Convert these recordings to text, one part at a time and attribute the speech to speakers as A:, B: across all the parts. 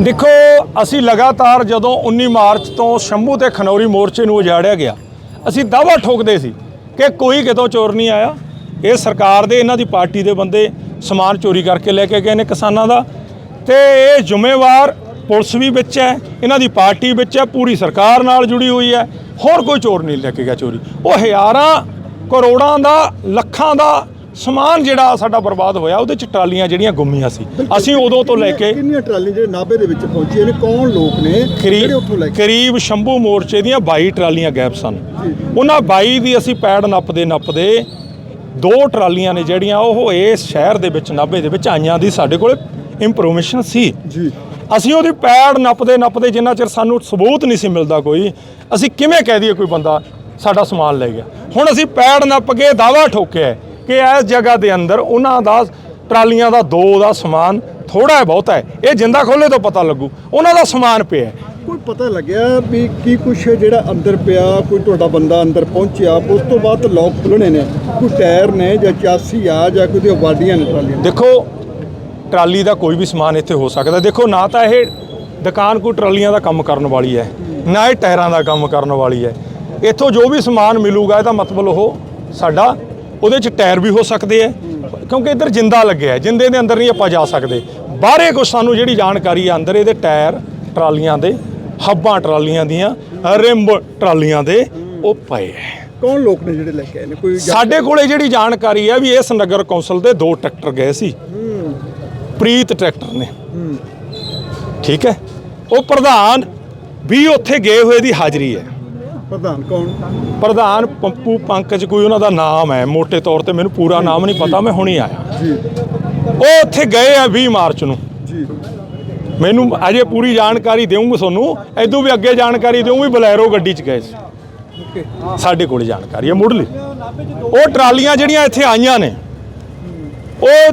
A: ਦੇਖੋ, ਅਸੀਂ ਲਗਾਤਾਰ ਜਦੋਂ 19 ਮਾਰਚ ਤੋਂ ਸ਼ੰਭੂ ਤੇ ਖਨੌਰੀ ਮੋਰਚੇ ਨੂੰ ਉਜਾੜਿਆ ਗਿਆ, ਅਸੀਂ ਦਾਵਾ ਠੋਕਦੇ ਸੀ ਕਿ ਕੋਈ ਕਿਤੋਂ ਚੋਰ ਨਹੀਂ ਆਇਆ। ਇਹ ਸਰਕਾਰ ਦੇ, ਇਹਨਾਂ ਦੀ ਪਾਰਟੀ ਦੇ ਬੰਦੇ ਸਮਾਨ ਚੋਰੀ ਕਰਕੇ ਲੈ ਕੇ ਗਏ ਨੇ ਕਿਸਾਨਾਂ ਦਾ। ਤੇ ਇਹ ਜ਼ਿੰਮੇਵਾਰ ਪੁਲਿਸ ਵੀ ਵਿੱਚ ਹੈ, ਇਹਨਾਂ ਦੀ ਪਾਰਟੀ ਵਿੱਚ ਹੈ, ਪੂਰੀ ਸਰਕਾਰ ਨਾਲ ਜੁੜੀ ਹੋਈ ਹੈ। ਹੋਰ ਕੋਈ ਚੋਰ ਨਹੀਂ ਲੈ ਕੇ ਗਿਆ ਚੋਰੀ। ਉਹ ਹਜ਼ਾਰਾਂ ਕਰੋੜਾਂ ਦਾ, ਲੱਖਾਂ ਦਾ ਸਮਾਨ ਜਿਹੜਾ ਸਾਡਾ ਬਰਬਾਦ ਹੋਇਆ ਉਹਦੇ ਚ ਟਰਾਲੀਆਂ ਜਿਹੜੀਆਂ ਗੁੰਮੀਆਂ ਸੀ। ਅਸੀਂ ਉਦੋਂ ਤੋਂ ਲੈ ਕੇ
B: ਕਿੰਨੀਆਂ ਟਰਾਲੀਆਂ ਜਿਹੜੇ ਨਾਭੇ ਦੇ ਵਿੱਚ ਪਹੁੰਚੀਆਂ ਨੇ? ਕੌਣ ਲੋਕ ਨੇ? ਜਿਹੜੇ ਉੱਥੋਂ ਲੈ ਕੇ?
A: ਕਰੀਬ ਸ਼ੰਭੂ ਮੋਰਚੇ ਦੀਆਂ 22 ਟਰਾਲੀਆਂ ਗੈਪ ਸਨ। ਉਹਨਾਂ 22 ਦੀ ਅਸੀਂ ਪੈੜ ਨੱਪਦੇ ਨੱਪਦੇ ਦੋ ਟਰਾਲੀਆਂ ਨੇ ਜਿਹੜੀਆਂ ਉਹ ਇਸ ਸ਼ਹਿਰ ਦੇ ਵਿੱਚ ਨਾਭੇ ਦੇ ਵਿੱਚ ਆਈਆਂ ਦੀ ਸਾਡੇ ਕੋਲ ਇੰਫੋਰਮੇਸ਼ਨ ਸੀ।
B: ਜੀ।
A: ਅਸੀਂ ਉਹਦੀ ਪੈੜ ਨੱਪਦੇ ਨੱਪਦੇ ਜਿੰਨਾ ਚਿਰ ਸਾਨੂੰ ਸਬੂਤ ਨਹੀਂ ਸੀ ਮਿਲਦਾ ਕੋਈ ਅਸੀਂ ਕਿਵੇਂ ਕਹਿ ਦਈਏ ਕੋਈ ਬੰਦਾ ਸਾਡਾ ਸਮਾਨ ਲੈ ਗਿਆ। ਹੁਣ ਅਸੀਂ ਪੈੜ ਨੱਪ ਕੇ ਦਾਵਾ ਠੋਕਿਆ ਕਿ ਇਸ ਜਗ੍ਹਾ ਦੇ ਅੰਦਰ ਉਹਨਾਂ ਦਾ ਟਰਾਲੀਆਂ ਦਾ ਦੋ ਦਾ ਸਮਾਨ ਥੋੜਾ ਹੈ ਬਹੁਤ ਹੈ। ਇਹ ਜਿੰਦਾ ਖੋਲੇ ਤੋਂ ਪਤਾ ਲੱਗੂ। ਉਹਨਾਂ ਦਾ ਸਮਾਨ ਪਿਆ।
B: ਕੋਈ ਪਤਾ ਲੱਗਿਆ ਵੀ ਕੀ ਕੁਛ ਜਿਹੜਾ ਅੰਦਰ ਪਿਆ ਕੋਈ ਤੁਹਾਡਾ ਬੰਦਾ ਅੰਦਰ ਪਹੁੰਚਿਆ ਉਸ ਤੋਂ ਬਾਅਦ ਲੋਕ ਖੁੱਲਣੇ ਨੇ? ਕੋਈ ਟਾਇਰ ਨੇ ਜਾਂ ਚਾਸੀ ਆ ਜਾਂ ਕੋਈ ਵਾਡੀਆਂ ਨੇ ਟਰਾਲੀਆਂ? ਦੀਆਂ?
A: ਦੇਖੋ ਟਰਾਲੀ ਦਾ ਕੋਈ ਵੀ ਸਮਾਨ ਇੱਥੇ ਹੋ ਸਕਦਾ। ਦੇਖੋ ਨਾ ਤਾਂ ਇਹ ਦੁਕਾਨ ਕੋਈ ਟਰਾਲੀਆਂ ਦਾ ਕੰਮ ਕਰਨ ਵਾਲੀ ਹੈ ਨਾ ਇਹ ਟਾਇਰਾਂ ਦਾ ਕੰਮ ਕਰਨ ਵਾਲੀ ਹੈ। ਇੱਥੋਂ ਜੋ ਵੀ ਸਮਾਨ ਮਿਲੂਗਾ ਇਹਦਾ ਮਤਲਬ ਉਹ ਸਾਡਾ ਉਹਦੇ ਚ ਟਾਇਰ ਵੀ ਹੋ ਸਕਦੇ ਹੈ ਕਿਉਂਕਿ ਇੱਧਰ ਜਿੰਦਾ ਲੱਗਿਆ ਜਿੰਦੇ ਦੇ ਅੰਦਰ ਨਹੀਂ ਆਪਾਂ ਜਾ ਸਕਦੇ। ਬਾਹਰੇ ਕੁਝ ਸਾਨੂੰ ਜਿਹੜੀ ਜਾਣਕਾਰੀ ਹੈ ਅੰਦਰ ਇਹਦੇ ਟਾਇਰ ਟਰਾਲੀਆਂ ਦੇ ਹੱਬਾਂ ਟਰਾਲੀਆਂ ਦੀਆਂ ਰਿੰਬ ਟਰਾਲੀਆਂ ਦੇ ਉਹ ਪਏ ਹੈ
B: ਕੌਣ ਲੋਕ ਨੇ ਜਿਹੜੇ ਲੈ ਕੇ ਆਏ ਨੇ? ਕੋਈ
A: ਸਾਡੇ ਕੋਲੇ ਜਿਹੜੀ ਜਾਣਕਾਰੀ ਹੈ ਵੀ ਇਸ ਨਗਰ ਕੌਂਸਲ ਦੇ ਦੋ ਟਰੈਕਟਰ ਗਏ ਸੀ। ਪ੍ਰੀਤ ਟਰੈਕਟਰ ਨੇ। ਠੀਕ ਹੈ ਉਹ ਪ੍ਰਧਾਨ ਵੀ ਉੱਥੇ ਗਏ ਹੋਏ ਦੀ ਹਾਜ਼ਰੀ ਹੈ
B: ਪ੍ਰਧਾਨ ਕੌਣ?
A: ਪ੍ਰਧਾਨ ਪੰਪੂ ਪੰਕਜ ਕੋਈ ਉਹਨਾਂ ਦਾ ਨਾਮ ਹੈ ਮੋٹے ਤੌਰ ਤੇ ਮੈਨੂੰ ਪੂਰਾ ਨਾਮ ਨਹੀਂ ਪਤਾ ਮੈਂ ਹੁਣੇ ਆਇਆ।
B: ਜੀ।
A: ਉਹ ਉੱਥੇ ਗਏ ਆ 20 ਮਾਰਚ ਨੂੰ।
B: ਜੀ।
A: ਮੈਨੂੰ ਅਜੇ ਪੂਰੀ ਜਾਣਕਾਰੀ ਦੇਵਾਂਗਾ ਤੁਹਾਨੂੰ ਐਦੋਂ ਵੀ ਅੱਗੇ ਜਾਣਕਾਰੀ ਦੇਵਾਂ ਵੀ ਬਲੈਰੋ ਗੱਡੀ 'ਚ ਗਏ ਸੀ। ਸਾਡੇ ਕੋਲ ਜਾਣਕਾਰੀ ਹੈ ਮੁੱਢਲੀ। ਉਹ ਟਰਾਲੀਆਂ ਜਿਹੜੀਆਂ ਇੱਥੇ ਆਈਆਂ ਨੇ ਉਹ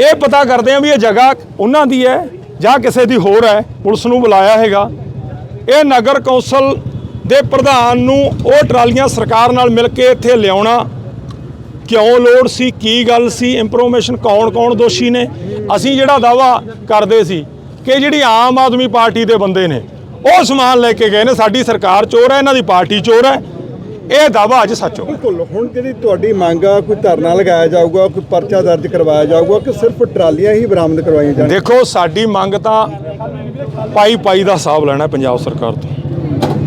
A: ਇਹ ਪਤਾ ਕਰਦੇ ਆ ਵੀ ਇਹ ਜਗ੍ਹਾ ਉਹਨਾਂ ਦੀ ਹੈ ਜਾਂ ਕਿਸੇ ਦੀ ਹੋਰ ਹੈ ਪੁਲਿਸ ਨੂੰ ਬੁਲਾਇਆ ਹੈਗਾ। ਇਹ ਨਗਰ ਕੌਂਸਲ ਦੇ ਪ੍ਰਧਾਨ ਨੂੰ ਉਹ ਟਰਾਲੀਆਂ ਸਰਕਾਰ ਨਾਲ ਮਿਲ ਕੇ ਇੱਥੇ ਲਿਆਉਣਾ ਕਿਉਂ ਲੋੜ ਸੀ ਕੀ ਗੱਲ ਸੀ ਇੰਫੋਰਮੇਸ਼ਨ ਕੌਣ ਕੌਣ ਦੋਸ਼ੀ ਨੇ? ਅਸੀਂ ਜਿਹੜਾ ਦਾਵਾ ਕਰਦੇ ਸੀ ਕਿ ਜਿਹੜੀ ਆਮ ਆਦਮੀ ਪਾਰਟੀ ਦੇ ਬੰਦੇ ਨੇ ਉਹ ਸਮਾਨ ਲੈ ਕੇ ਗਏ ਨੇ ਸਾਡੀ ਸਰਕਾਰ ਚੋਰ ਹੈ ਇਹਨਾਂ ਦੀ ਪਾਰਟੀ ਚੋਰ ਹੈ। ਇਹ ਦਾਵਾ ਅੱਜ ਸੱਚ ਹੋ ਗਿਆ
B: ਬਿਲਕੁਲ ਹੁਣ ਜਿਹੜੀ ਤੁਹਾਡੀ ਮੰਗ ਆ ਕੋਈ ਧਰਨਾ ਲਗਾਇਆ ਜਾਊਗਾ ਕੋਈ ਪਰਚਾ ਦਰਜ ਕਰਵਾਇਆ ਜਾਊਗਾ ਕਿ ਸਿਰਫ ਟਰਾਲੀਆਂ ਹੀ ਬਰਾਮਦ ਕਰਵਾਈਆਂ ਜਾਣ?
A: ਦੇਖੋ ਸਾਡੀ ਮੰਗ ਤਾਂ ਪਾਈ ਪਾਈ ਦਾ ਹਿਸਾਬ ਲੈਣਾ ਪੰਜਾਬ ਸਰਕਾਰ ਤੋਂ।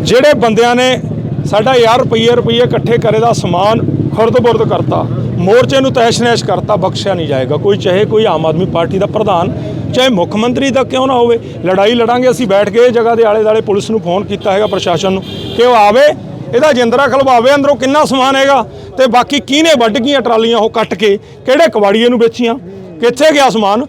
A: ਜਿਹੜੇ ਬੰਦਿਆਂ ਨੇ ਸਾਡਾ ਯਾਰ ਰੁਪਈਏ ਰੁਪਈਏ ਇਕੱਠੇ ਕਰੇ ਦਾ ਸਮਾਨ ਖੁਰਦ-ਬੁਰਦ ਕਰਤਾ, ਮੋਰਚੇ ਨੂੰ ਤੈਸ਼-ਨੈਸ਼ ਕਰਤਾ, ਬਖਸ਼ਿਆ ਨਹੀਂ ਜਾਏਗਾ। ਕੋਈ ਚਾਹੇ ਕੋਈ ਆਮ ਆਦਮੀ ਪਾਰਟੀ ਦਾ ਪ੍ਰਧਾਨ, ਚਾਹੇ ਮੁੱਖ ਮੰਤਰੀ ਦਾ ਕਿਉਂ ਨਾ ਹੋਵੇ, ਲੜਾਈ ਲੜਾਂਗੇ, ਅਸੀਂ ਬੈਠ ਕੇ ਇਹ ਜਗ੍ਹਾ ਦੇ ਆਲੇ-ਦਾਲੇ ਪੁਲਿਸ ਨੂੰ ਫੋਨ ਕੀਤਾ ਹੈਗਾ, ਪ੍ਰਸ਼ਾਸਨ ਨੂੰ, ਕਿ ਉਹ ਆਵੇ, ਇਹਦਾ ਜਿੰਦਰਾ ਖਲਵਾਵੇ, ਅੰਦਰੋਂ ਕਿੰਨਾ ਸਮਾਨ ਹੈਗਾ, ਤੇ ਬਾਕੀ ਕਿਹਨੇ ਵੱਢ ਗਈਆਂ ਟਰਾਲੀਆਂ ਉਹ ਕੱਟ ਕੇ, ਕਿਹੜੇ ਕਵਾੜੀਏ ਨੂੰ ਵੇਚੀਆਂ, ਕਿੱਥੇ ਗਿਆ ਸਮਾਨ,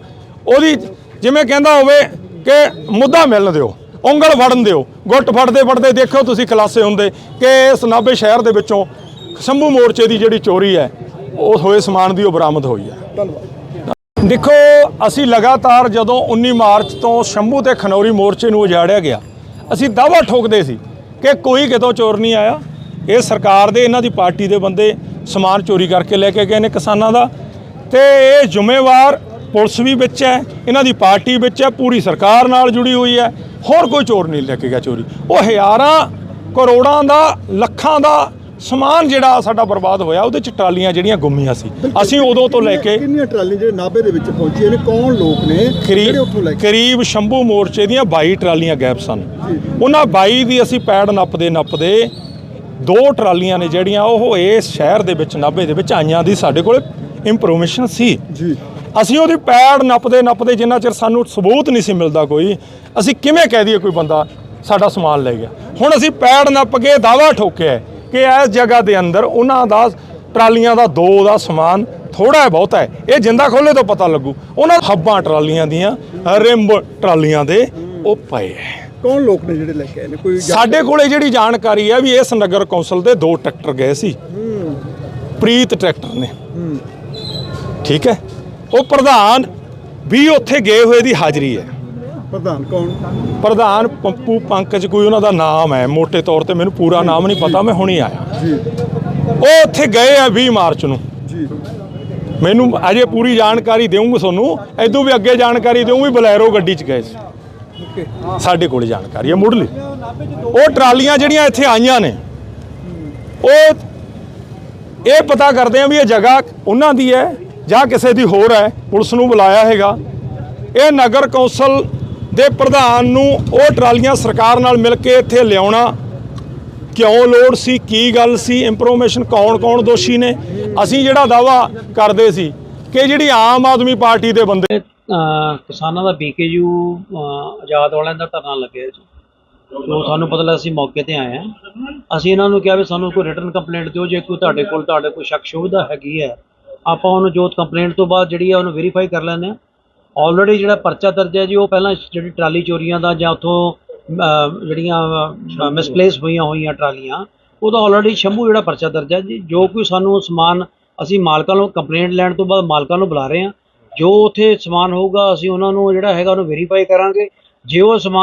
A: ਉਹਦੀ ਜਿਵੇਂ ਕਹਿੰਦਾ ਹੋਵੇ ਕਿ ਮੁੱਦਾ ਮਿਲਣ ਦਿਓ। ਉਂਗਲ ਫੜਨ ਦਿਓ। ਗੁੱਟ ਫੜਦੇ ਫੜਦੇ ਦੇਖੋ ਤੁਸੀਂ ਖਲਾਸੇ ਹੁੰਦੇ ਕਿ ਇਸ ਨਾਭੇ ਸ਼ਹਿਰ ਦੇ ਵਿੱਚੋਂ ਸ਼ੰਭੂ ਮੋਰਚੇ ਦੀ ਜਿਹੜੀ ਚੋਰੀ ਹੈ ਉਹ ਹੋਏ ਸਮਾਨ ਦੀ ਉਹ ਬਰਾਮਦ ਹੋਈ ਹੈ।
B: ਧੰਨਵਾਦ।
A: ਦੇਖੋ ਅਸੀਂ ਲਗਾਤਾਰ ਜਦੋਂ 19 ਮਾਰਚ ਤੋਂ ਸ਼ੰਭੂ ਤੇ ਖਨੌਰੀ ਮੋਰਚੇ ਨੂੰ ਉਜਾੜਿਆ ਗਿਆ ਅਸੀਂ ਦਾਵਾ ਠੋਕਦੇ ਸੀ ਕਿ ਕੋਈ ਕਿਤੋਂ ਚੋਰ ਨਹੀਂ ਆਇਆ। ਇਹ ਸਰਕਾਰ ਦੇ ਇਹਨਾਂ ਦੀ ਪਾਰਟੀ ਦੇ ਬੰਦੇ ਸਮਾਨ ਚੋਰੀ ਕਰਕੇ ਲੈ ਕੇ ਗਏ ਨੇ ਕਿਸਾਨਾਂ ਦਾ। ਤੇ ਇਹ ਜ਼ਿੰਮੇਵਾਰ ਪੁਲਿਸ ਵੀ ਵਿੱਚ ਹੈ ਇਹਨਾਂ ਦੀ ਪਾਰਟੀ ਵਿੱਚ ਹੈ ਪੂਰੀ ਸਰਕਾਰ ਨਾਲ ਜੁੜੀ ਹੋਈ ਹੈ। ਹੋਰ ਕੋਈ ਚੋਰ ਨਹੀਂ ਲੈ ਕੇ ਗਿਆ ਚੋਰੀ। ਉਹ ਹਜ਼ਾਰਾਂ ਕਰੋੜਾਂ ਦਾ ਲੱਖਾਂ ਦਾ ਸਮਾਨ ਜਿਹੜਾ ਸਾਡਾ ਬਰਬਾਦ ਹੋਇਆ ਉਹਦੇ ਚ ਟਰਾਲੀਆਂ ਜਿਹੜੀਆਂ ਗੁੰਮੀਆਂ ਸੀ। ਅਸੀਂ ਉਦੋਂ ਤੋਂ ਲੈ ਕੇ
B: ਕਿੰਨੀਆਂ ਟਰਾਲੀਆਂ ਜਿਹੜੇ ਨਾਭੇ ਦੇ ਵਿੱਚ ਪਹੁੰਚੀਆਂ ਨੇ? ਕੌਣ ਲੋਕ ਨੇ? ਜਿਹੜੇ ਉੱਥੋਂ ਲੈ
A: ਕਰੀਬ
B: ਕੇ?
A: ਕਰੀਬ ਸ਼ੰਭੂ ਮੋਰਚੇ ਦੀਆਂ 22 ਟਰਾਲੀਆਂ ਗੈਪ ਸਨ। ਉਹਨਾਂ 22 ਦੀ ਅਸੀਂ ਪੈੜ ਨੱਪਦੇ ਨੱਪਦੇ ਦੋ ਟਰਾਲੀਆਂ ਨੇ ਜਿਹੜੀਆਂ ਉਹ ਇਸ ਸ਼ਹਿਰ ਦੇ ਵਿੱਚ ਨਾਭੇ ਦੇ ਵਿੱਚ ਆਈਆਂ ਦੀ ਸਾਡੇ ਕੋਲ ਇੰਫੋਰਮੇਸ਼ਨ ਸੀ।
B: ਜੀ।
A: ਅਸੀਂ ਉਹਦੀ ਪੈੜ ਨੱਪਦੇ ਨੱਪਦੇ ਜਿੰਨਾ ਚਿਰ ਸਾਨੂੰ ਸਬੂਤ ਨਹੀਂ ਸੀ ਮਿਲਦਾ ਕੋਈ ਅਸੀਂ ਕਿਵੇਂ ਕਹਿ ਦਈਏ ਕੋਈ ਬੰਦਾ ਸਾਡਾ ਸਮਾਨ ਲੈ ਗਿਆ। ਹੁਣ ਅਸੀਂ ਪੈੜ ਨੱਪ ਕੇ ਦਾਵਾ ਠੋਕਿਆ ਕਿ ਇਸ ਜਗ੍ਹਾ ਦੇ ਅੰਦਰ ਉਹਨਾਂ ਦਾ ਟਰਾਲੀਆਂ ਦਾ ਦੋ ਦਾ ਸਮਾਨ ਥੋੜਾ ਹੈ ਬਹੁਤ ਹੈ। ਇਹ ਜਿੰਦਾ ਖੋਲੇ ਤੋਂ ਪਤਾ ਲੱਗੂ। ਉਹਨਾਂ ਹੱਬਾਂ ਟਰਾਲੀਆਂ ਦੀਆਂ ਰਿੰਬ ਟਰਾਲੀਆਂ ਦੇ ਉਹ ਪਏ ਹੈ।
B: ਕੌਣ ਲੋਕ ਨੇ ਜਿਹੜੇ ਲੈ ਕੇ ਆਏ ਨੇ? ਕੋਈ
A: ਸਾਡੇ ਕੋਲੇ ਜਿਹੜੀ ਜਾਣਕਾਰੀ ਹੈ ਵੀ ਇਸ ਨਗਰ ਕੌਂਸਲ ਦੇ ਦੋ ਟਰੈਕਟਰ ਗਏ ਸੀ। ਪ੍ਰੀਤ ਟਰੈਕਟਰ ਨੇ। ਠੀਕ ਹੈ? ਉਹ ਪ੍ਰਧਾਨ ਵੀ ਉੱਥੇ ਗਏ ਹੋਏ ਦੀ ਹਾਜ਼ਰੀ ਹੈ।
B: ਪ੍ਰਧਾਨ ਕੌਣ?
A: ਪ੍ਰਧਾਨ ਪੰਪੂ ਪੰਕਜ ਕੋਈ ਉਹਨਾਂ ਦਾ ਨਾਮ ਹੈ। ਮੋٹے ਤੌਰ ਤੇ ਮੈਨੂੰ ਪੂਰਾ ਨਾਮ ਨਹੀਂ ਪਤਾ ਮੈਂ ਹੁਣੇ ਆਇਆ।
B: ਜੀ।
A: ਉਹ ਉੱਥੇ ਗਏ ਆ 20 ਮਾਰਚ ਨੂੰ।
B: ਜੀ।
A: ਮੈਨੂੰ ਅਜੇ ਪੂਰੀ ਜਾਣਕਾਰੀ ਦੇਵਾਂਗਾ ਤੁਹਾਨੂੰ। ਐਦੋਂ ਵੀ ਅੱਗੇ ਜਾਣਕਾਰੀ ਦੇਵਾਂਗਾ ਵੀ ਬਲੈਰੋ ਗੱਡੀ 'ਚ ਗਏ ਸੀ। ਸਾਡੇ ਕੋਲ ਜਾਣਕਾਰੀ ਹੈ ਮੁੱਢਲੀ। ਉਹ ਟਰਾਲੀਆਂ ਜਿਹੜੀਆਂ ਇੱਥੇ ਆਈਆਂ ਨੇ ਉਹ ਇਹ ਪਤਾ ਕਰਦੇ ਆ ਵੀ ਇਹ ਜਗ੍ਹਾ ਉਹਨਾਂ ਦੀ ਹੈ ਜਾਂ ਕਿਸੇ ਦੀ ਹੋਰ ਹੈ, ਪੁਲਿਸ ਨੂੰ ਬੁਲਾਇਆ ਹੈਗਾ। ਇਹ ਨਗਰ ਕੌਂਸਲ ਦੇ ਪ੍ਰਧਾਨ ਨੂੰ ਉਹ ਟਰਾਲੀਆਂ ਸਰਕਾਰ ਨਾਲ ਮਿਲ ਕੇ ਇੱਥੇ ਲਿਆਉਣਾ ਕਿਉਂ ਲੋੜ ਸੀ, ਕੀ ਗੱਲ ਸੀ ਇਨਫੋਰਮੇਸ਼ਨ ਕੌਣ ਕੌਣ ਦੋਸ਼ੀ ਨੇ, ਅਸੀਂ ਜਿਹੜਾ ਦਾਵਾ ਕਰਦੇ ਸੀ ਕਿ ਜਿਹੜੀ ਆਮ ਆਦਮੀ ਪਾਰਟੀ ਦੇ ਬੰਦੇ
C: ਕਿਸਾਨਾਂ ਦਾ ਬੀਕੇਯੂ ਆਜ਼ਾਦ ਵਾਲਿਆਂ ਦਾ ਧਰਨਾ ਲੱਗਿਆ ਜੀ। ਜੋ ਸਾਨੂੰ ਪਤਾ ਲੱਗਾ ਅਸੀਂ ਮੌਕੇ ਤੇ ਆਏ ਹਾਂ। ਅਸੀਂ ਇਹਨਾਂ ਨੂੰ ਕਿਹਾ ਵੀ ਸਾਨੂੰ ਕੋਈ ਰਿਟਰਨ ਕੰਪਲੇਂਟ ਦਿਓ, ਜੇ ਕੋਈ ਤੁਹਾਡੇ ਕੋਲ, ਤੁਹਾਡੇ ਕੋਈ ਸ਼ੱਕ ਸ਼ੁਬਦਾ ਹੈਗੀ ਹੈ ਆਪਾਂ ਉਹਨੂੰ ਜੋ ਕੰਪਲੇਂਟ ਤੋਂ ਬਾਅਦ ਜਿਹੜੀ ਆ ਉਹਨੂੰ ਵੈਰੀਫਾਈ ਕਰ ਲੈਂਦੇ ਹਾਂ। ਆਲਰੇਡੀ ਜਿਹੜਾ ਪਰਚਾ ਦਰਜ ਹੈ ਜੀ, ਉਹ ਪਹਿਲਾਂ ਜਿਹੜੀ ਟਰਾਲੀ ਚੋਰੀਆਂ ਦਾ ਜਾਂ ਉੱਥੋਂ ਜਿਹੜੀਆਂ ਮਿਸਪਲੇਸ ਹੋਈਆਂ ਹੋਈਆਂ ਟਰਾਲੀਆਂ ਉਹਦਾ ਆਲਰੇਡੀ ਸ਼ੰਭੂ ਜਿਹੜਾ ਪਰਚਾ ਦਰਜ ਹੈ ਜੀ। ਜੋ ਕੋਈ ਸਾਨੂੰ ਸਮਾਨ, ਅਸੀਂ ਮਾਲਕਾਂ ਨੂੰ ਕੰਪਲੇਂਟ ਲੈਣ ਤੋਂ ਬਾਅਦ ਮਾਲਕਾਂ ਨੂੰ ਬੁਲਾ ਰਹੇ ਹਾਂ। ਜੋ ਉੱਥੇ ਸਮਾਨ ਹੋਊਗਾ, ਅਸੀਂ ਉਹਨਾਂ ਨੂੰ ਜਿਹੜਾ ਹੈਗਾ ਉਹਨੂੰ ਵੈਰੀਫਾਈ ਕਰਾਂਗੇ। ਜੇ ਉਹ ਸਮਾਨ